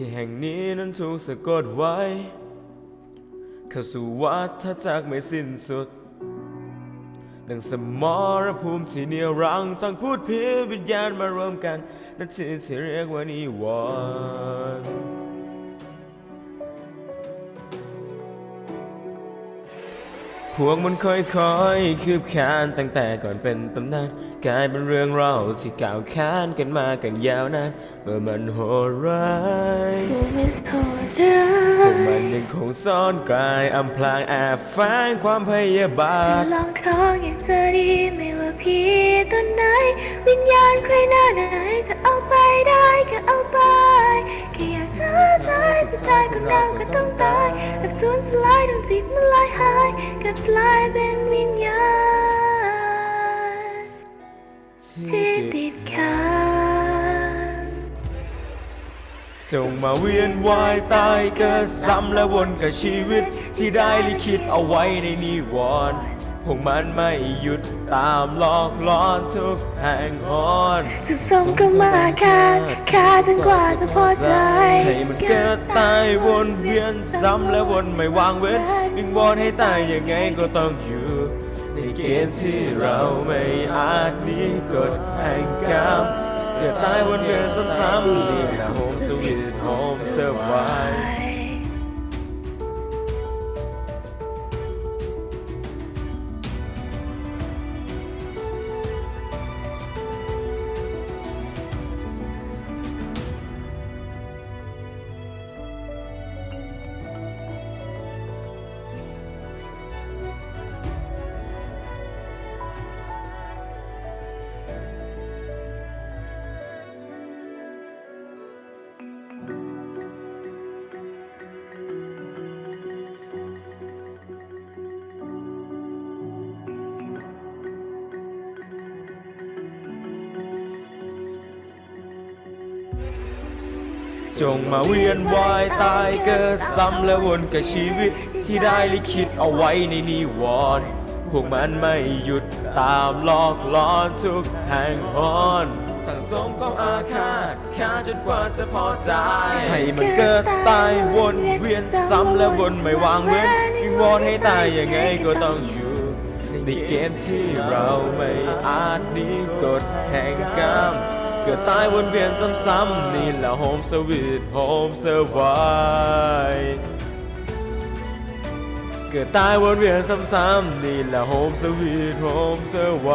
ที่แห่งนี้นั้นถูกสะกดไว้เข้าสู่วัฏจักรไม่สิ้นสุด ดังสมรภูมิที่เหนียวรั้งทั้งพูดเพียวิญญาณมารวมกันนั่นที่ที่เรียกว่านิวรณ์ พวกมันค่อยๆคืบคลานตั้งแต่ก่อนเป็นตำนานกลายเป็นเรื่องเล่าที่กล่าวขานกันมากันยาวนานเมื่อมันโหดร้ายผู้ไม่โทษได้พวกมันยังคงซ่อนกลายอำพรางแอบแฝงความพยาบาทลองของอย่างจะดีไม่ว่าพี่ตัวไหน วิญญาณใครหน้าไหนจะเอาไปได้ก็เอาไปแค่อยากจะตายสุดท้ายคนเราก็ต้องตายถ้าสูญส ลายดวงจิตมันลอยหายก็กลายเป็นวิญญาณที่ติดค้างจงมาเวียนวายตายเกิดซ้ำและวนกับชีวิต ที่ได้ลิขิตเอาไว้ในนิวรณ์ วกมันไม่หยุดตามหลอกล้อนทุกแห่งหนจะส่งก็มาค่าค่าจนกว่าจะพอใจให้มันเกิดตายวนเวียนซ้ำและวนไม่วางเว้นวิงวอนให้ตายยังไงก็ต้องอยู่ในเกณฑ์ที่เราไม่อาจหนีกฎแห่งกรรมเกิดตายวนเวียนซ้ำๆนี่แหละโฮมสวีทโฮมเซอร์ไว จงมาเวียนวายตายเกิดซ้ำและวนกับชีวิต ที่ได้ลิขิตเอาไว้ในนิวรณ์พวกมันไม่หยุดตามหลอกล้อนทุกแห่งหนสั่งสมความอาฆาตฆ่าจนกว่าจะพอใจ ให้มันเกิดตายวนเวียนซ้ำและวนไม่วางเว้นวิงวอนให้ตายยังไงก็ต้องอยู่ในเกมที่เราไม่อาจหนีกฎแห่งกรรม กิดตายวนเวียนซ้ำๆนี่แหละโฮมสวีทโฮมเซอร์ไวเกิดตายวนเวียนซ้ำๆนี่แหละโฮมสวีทโฮมเซอร์ไว